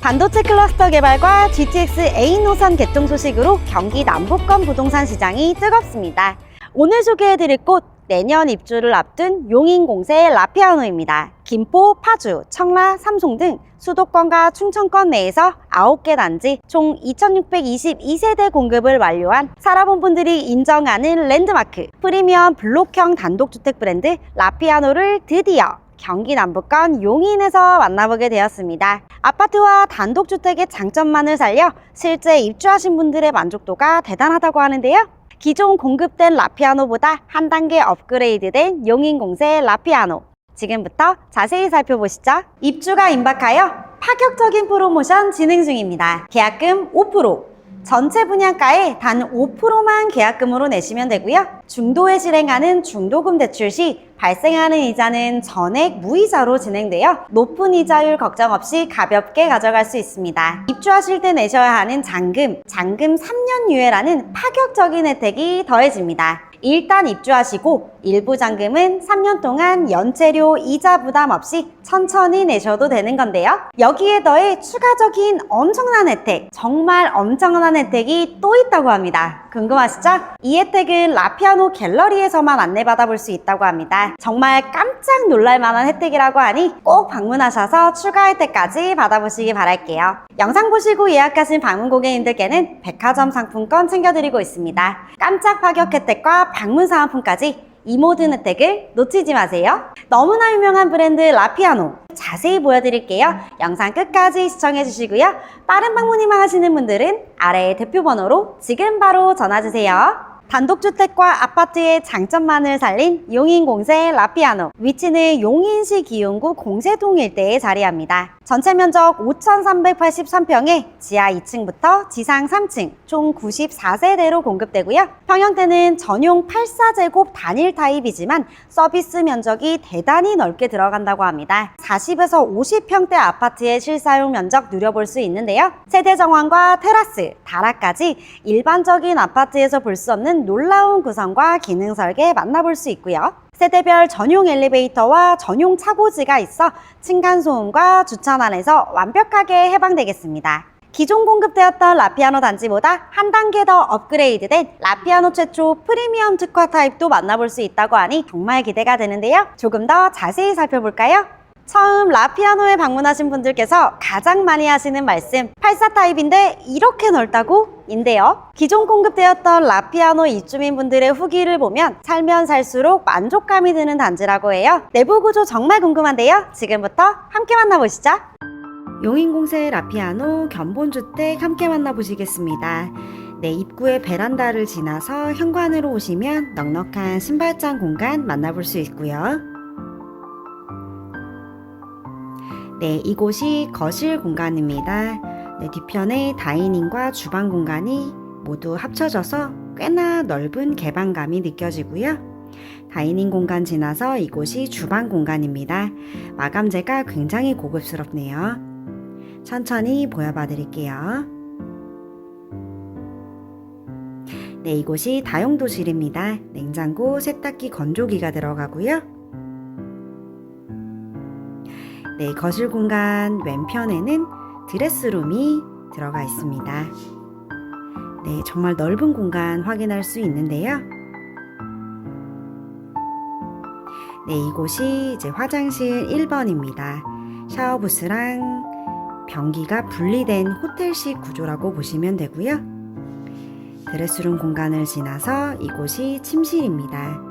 반도체 클러스터 개발과 GTX A 노선 개통 소식으로 경기 남부권 부동산 시장이 뜨겁습니다. 오늘 소개해드릴 곳 내년 입주를 앞둔 용인공세 라피아노입니다. 김포, 파주, 청라, 삼송 등 수도권과 충청권 내에서 9개 단지 총 2622세대 공급을 완료한 살아본 분들이 인정하는 랜드마크 프리미엄 블록형 단독주택 브랜드 라피아노를 드디어 경기 남부권 용인에서 만나보게 되었습니다. 아파트와 단독주택의 장점만을 살려 실제 입주하신 분들의 만족도가 대단하다고 하는데요. 기존 공급된 라피아노보다 한 단계 업그레이드된 용인공세 라피아노. 지금부터 자세히 살펴보시죠. 입주가 임박하여 파격적인 프로모션 진행 중입니다. 계약금 5%, 전체 분양가의 단 5%만 계약금으로 내시면 되고요. 중도에 실행하는 중도금 대출 시 발생하는 이자는 전액 무이자로 진행되어 높은 이자율 걱정 없이 가볍게 가져갈 수 있습니다. 입주하실 때 내셔야 하는 잔금, 잔금 3년 유예라는 파격적인 혜택이 더해집니다. 일단 입주하시고 일부 잔금은 3년 동안 연체료 이자 부담 없이 천천히 내셔도 되는 건데요. 여기에 더해 추가적인 엄청난 혜택, 정말 엄청난 혜택이 또 있다고 합니다. 궁금하시죠? 이 혜택은 라피아노 갤러리에서만 안내받아 볼 수 있다고 합니다. 정말 깜짝 놀랄 만한 혜택이라고 하니 꼭 방문하셔서 추가 혜택까지 받아보시기 바랄게요. 영상 보시고 예약하신 방문 고객님들께는 백화점 상품권 챙겨드리고 있습니다. 깜짝 파격 혜택과 방문 사은품까지 이 모든 혜택을 놓치지 마세요. 너무나 유명한 브랜드 라피아노 자세히 보여드릴게요. 영상 끝까지 시청해 주시고요. 빠른 방문 희망하시는 분들은 아래의 대표 번호로 지금 바로 전화 주세요. 단독주택과 아파트의 장점만을 살린 용인공세 라피아노 위치는 용인시 기흥구 공세동 일대에 자리합니다. 전체 면적 5,383평에 지하 2층부터 지상 3층 총 94세대로 공급되고요. 평형대는 전용 84제곱 단일 타입이지만 서비스 면적이 대단히 넓게 들어간다고 합니다. 40에서 50평대 아파트의 실사용 면적 누려볼 수 있는데요. 세대 정원과 테라스, 다락까지 일반적인 아파트에서 볼 수 없는 놀라운 구성과 기능 설계 만나볼 수 있고요. 세대별 전용 엘리베이터와 전용 차고지가 있어 층간소음과 주차난에서 완벽하게 해방되겠습니다. 기존 공급되었던 라피아노 단지보다 한 단계 더 업그레이드된 라피아노 최초 프리미엄 특화 타입도 만나볼 수 있다고 하니 정말 기대가 되는데요. 조금 더 자세히 살펴볼까요? 처음 라피아노에 방문하신 분들께서 가장 많이 하시는 말씀 84 타입인데 이렇게 넓다고? 인데요. 기존 공급되었던 라피아노 입주민 분들의 후기를 보면 살면 살수록 만족감이 드는 단지라고 해요. 내부 구조 정말 궁금한데요. 지금부터 함께 만나보시죠. 용인공세 라피아노 견본주택 함께 만나보시겠습니다. 네, 입구의 베란다를 지나서 현관으로 오시면 넉넉한 신발장 공간 만나볼 수 있고요. 네, 이곳이 거실 공간입니다. 네, 뒤편에 다이닝과 주방 공간이 모두 합쳐져서 꽤나 넓은 개방감이 느껴지고요. 다이닝 공간 지나서 이곳이 주방 공간입니다. 마감재가 굉장히 고급스럽네요. 천천히 보여봐 드릴게요. 네, 이곳이 다용도실입니다. 냉장고, 세탁기, 건조기가 들어가고요. 네, 거실 공간 왼편에는 드레스룸이 들어가 있습니다. 네, 정말 넓은 공간 확인할 수 있는데요. 네, 이곳이 이제 화장실 1번입니다. 샤워부스랑 변기가 분리된 호텔식 구조라고 보시면 되고요. 드레스룸 공간을 지나서 이곳이 침실입니다.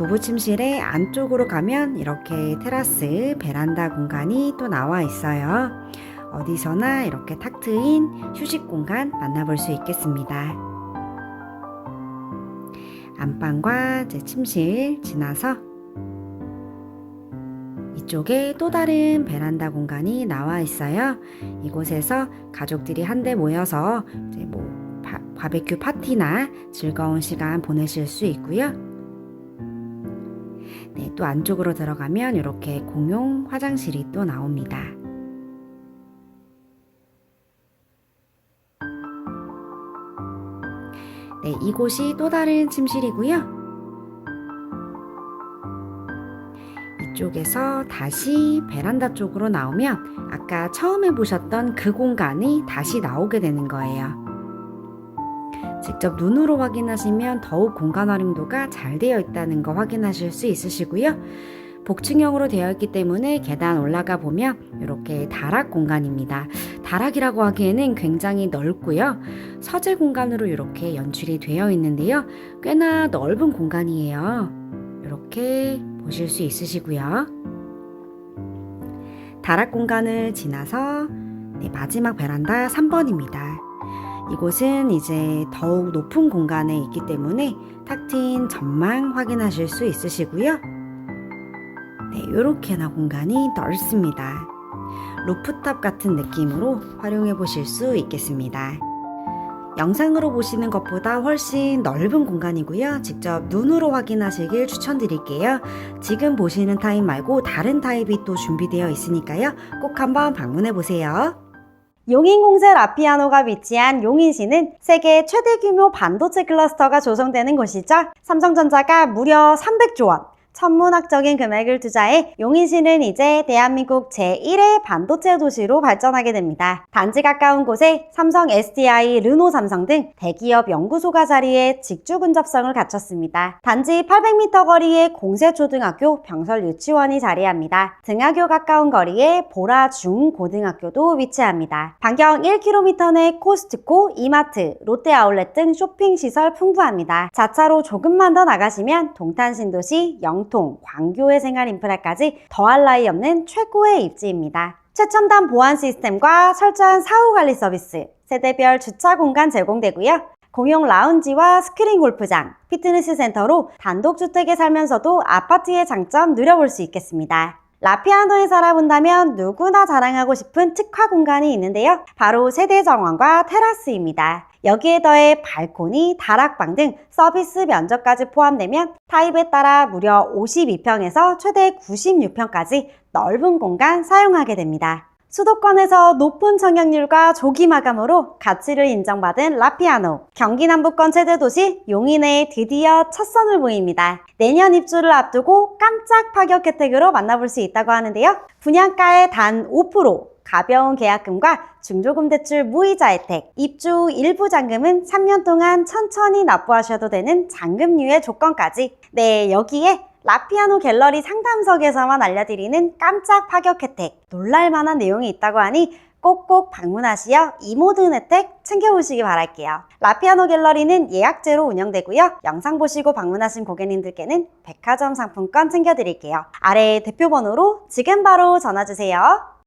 부부 침실의 안쪽으로 가면 이렇게 테라스, 베란다 공간이 또 나와 있어요. 어디서나 이렇게 탁 트인 휴식 공간 만나볼 수 있겠습니다. 안방과 제 침실 지나서 이쪽에 또 다른 베란다 공간이 나와 있어요. 이곳에서 가족들이 한데 모여서 이제 뭐 바, 바베큐 파티나 즐거운 시간 보내실 수 있고요. 네, 또 안쪽으로 들어가면 이렇게 공용 화장실이 또 나옵니다. 네, 이곳이 또 다른 침실이고요. 이쪽에서 다시 베란다 쪽으로 나오면 아까 처음에 보셨던 그 공간이 다시 나오게 되는 거예요. 직접 눈으로 확인하시면 더욱 공간 활용도가 잘 되어 있다는 거 확인하실 수 있으시고요. 복층형으로 되어 있기 때문에 계단 올라가 보면 이렇게 다락 공간입니다. 다락이라고 하기에는 굉장히 넓고요. 서재 공간으로 이렇게 연출이 되어 있는데요. 꽤나 넓은 공간이에요. 이렇게 보실 수 있으시고요. 다락 공간을 지나서 네, 마지막 베란다 3번입니다. 이곳은 이제 더욱 높은 공간에 있기 때문에 탁 트인 전망 확인하실 수 있으시고요. 네, 이렇게나 공간이 넓습니다. 루프탑 같은 느낌으로 활용해 보실 수 있겠습니다. 영상으로 보시는 것보다 훨씬 넓은 공간이고요. 직접 눈으로 확인하시길 추천드릴게요. 지금 보시는 타입 말고 다른 타입이 또 준비되어 있으니까요. 꼭 한번 방문해 보세요. 용인공세 라피아노가 위치한 용인시는 세계 최대 규모 반도체 클러스터가 조성되는 곳이죠. 삼성전자가 무려 300조 원, 천문학적인 금액을 투자해 용인시는 이제 대한민국 제1의 반도체 도시로 발전하게 됩니다. 단지 가까운 곳에 삼성, SDI, 르노, 삼성 등 대기업 연구소가 자리해 직주 근접성을 갖췄습니다. 단지 800m 거리에 공세초등학교, 병설 유치원이 자리합니다. 등하교 가까운 거리에 보라 중고등학교도 위치합니다. 반경 1km 내 코스트코, 이마트, 롯데 아울렛 등 쇼핑 시설 풍부합니다. 자차로 조금만 더 나가시면 동탄 신도시, 영통, 광교의 생활 인프라까지 더할 나위 없는 최고의 입지입니다. 최첨단 보안 시스템과 철저한 사후 관리 서비스, 세대별 주차 공간 제공되고요. 공용 라운지와 스크린 골프장, 피트니스 센터로 단독주택에 살면서도 아파트의 장점 누려볼 수 있겠습니다. 라피아노에 살아본다면 누구나 자랑하고 싶은 특화 공간이 있는데요. 바로 세대 정원과 테라스입니다. 여기에 더해 발코니, 다락방 등 서비스 면적까지 포함되면 타입에 따라 무려 52평에서 최대 96평까지 넓은 공간 사용하게 됩니다. 수도권에서 높은 청약률과 조기 마감으로 가치를 인정받은 라피아노. 경기 남부권 최대 도시 용인에 드디어 첫 선을 보입니다. 내년 입주를 앞두고 깜짝 파격 혜택으로 만나볼 수 있다고 하는데요. 분양가의 단 5%, 가벼운 계약금과 중조금 대출 무이자 혜택, 입주 일부 잔금은 3년 동안 천천히 납부하셔도 되는 잔금류의 조건까지. 네, 여기에 라피아노 갤러리 상담석에서만 알려드리는 깜짝 파격 혜택, 놀랄만한 내용이 있다고 하니 꼭꼭 방문하시어 이 모든 혜택 챙겨보시기 바랄게요. 라피아노 갤러리는 예약제로 운영되고요. 영상 보시고 방문하신 고객님들께는 백화점 상품권 챙겨드릴게요. 아래 대표번호로 지금 바로 전화주세요.